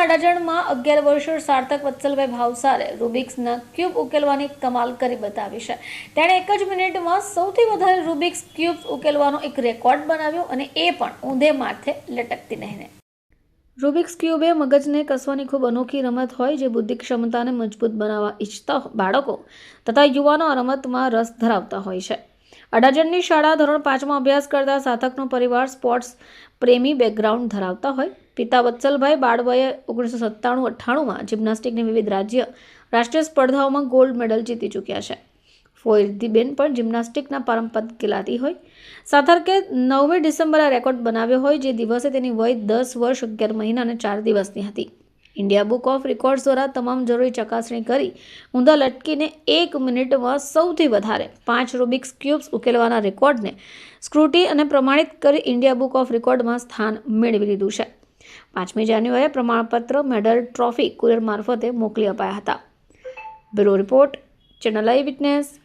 અમદાવાદના અડાજણમાં અગિયાર વર્ષીય સાર્થક વત્સલભાઈ ભાવસારે રૂબિક્સના ક્યુબ ઉકેલવાની કમાલ કરી બતાવી છે. તેણે એક જ મિનિટમાં સૌથી વધારે રૂબિક્સ ક્યુબ્સ ઉકેલવાનો એક રેકોર્ડ બનાવ્યો અને એ પણ ઊંધે માથે લટકતી નહીં રૂબિક્સ ક્યુબ એ મગજને કસવાની ખૂબ અનોખી રમત હોય જે બુદ્ધિ ક્ષમતાને મજબૂત બનાવવા ઈચ્છતા બાળકો તથા યુવાનો આ રમતમાં રસ ધરાવતા હોય છે. અડાજણની શાળા ધોરણ પાંચમાં અભ્યાસ કરતા સાધકનો પરિવાર સ્પોર્ટ્સ પ્રેમી બેકગ્રાઉન્ડ ધરાવતા હોય. પિતા વત્સલભાઈ બાળવયે ઓગણીસો સત્તાણું અઠ્ઠાણુંમાં જિમ્નાસ્ટિકની વિવિધ રાજ્ય રાષ્ટ્રીય સ્પર્ધાઓમાં ગોલ્ડ મેડલ જીતી ચૂક્યા છે. ફોઈરદીબેન પણ જિમ્નાસ્ટિકના પારંપરિક ખેલાતી હોય. સાથરકે નવમી ડિસેમ્બરે રેકોર્ડ બનાવ્યો હોય, જે દિવસે તેની વય દસ વર્ષ અગિયાર મહિના અને ચાર દિવસની હતી. ઇન્ડિયા બુક ઓફ રેકોર્ડ્સ દ્વારા તમામ જરૂરી ચકાસણી કરી ઊંધા લટકીને એક મિનિટમાં સૌથી વધારે પાંચ રૂબિક્સ ક્યુબ્સ ઉકેલવાના રેકોર્ડને સ્ક્રુટી અને પ્રમાણિત કરી ઇન્ડિયા બુક ઓફ રેકોર્ડમાં સ્થાન મેળવી લીધું છે. પાંચમી જાન્યુઆરીએ પ્રમાણપત્ર મેડલ ટ્રોફી કુરિયર મારફતે મોકલી અપાયા હતા. Bureau report, channel eyewitness.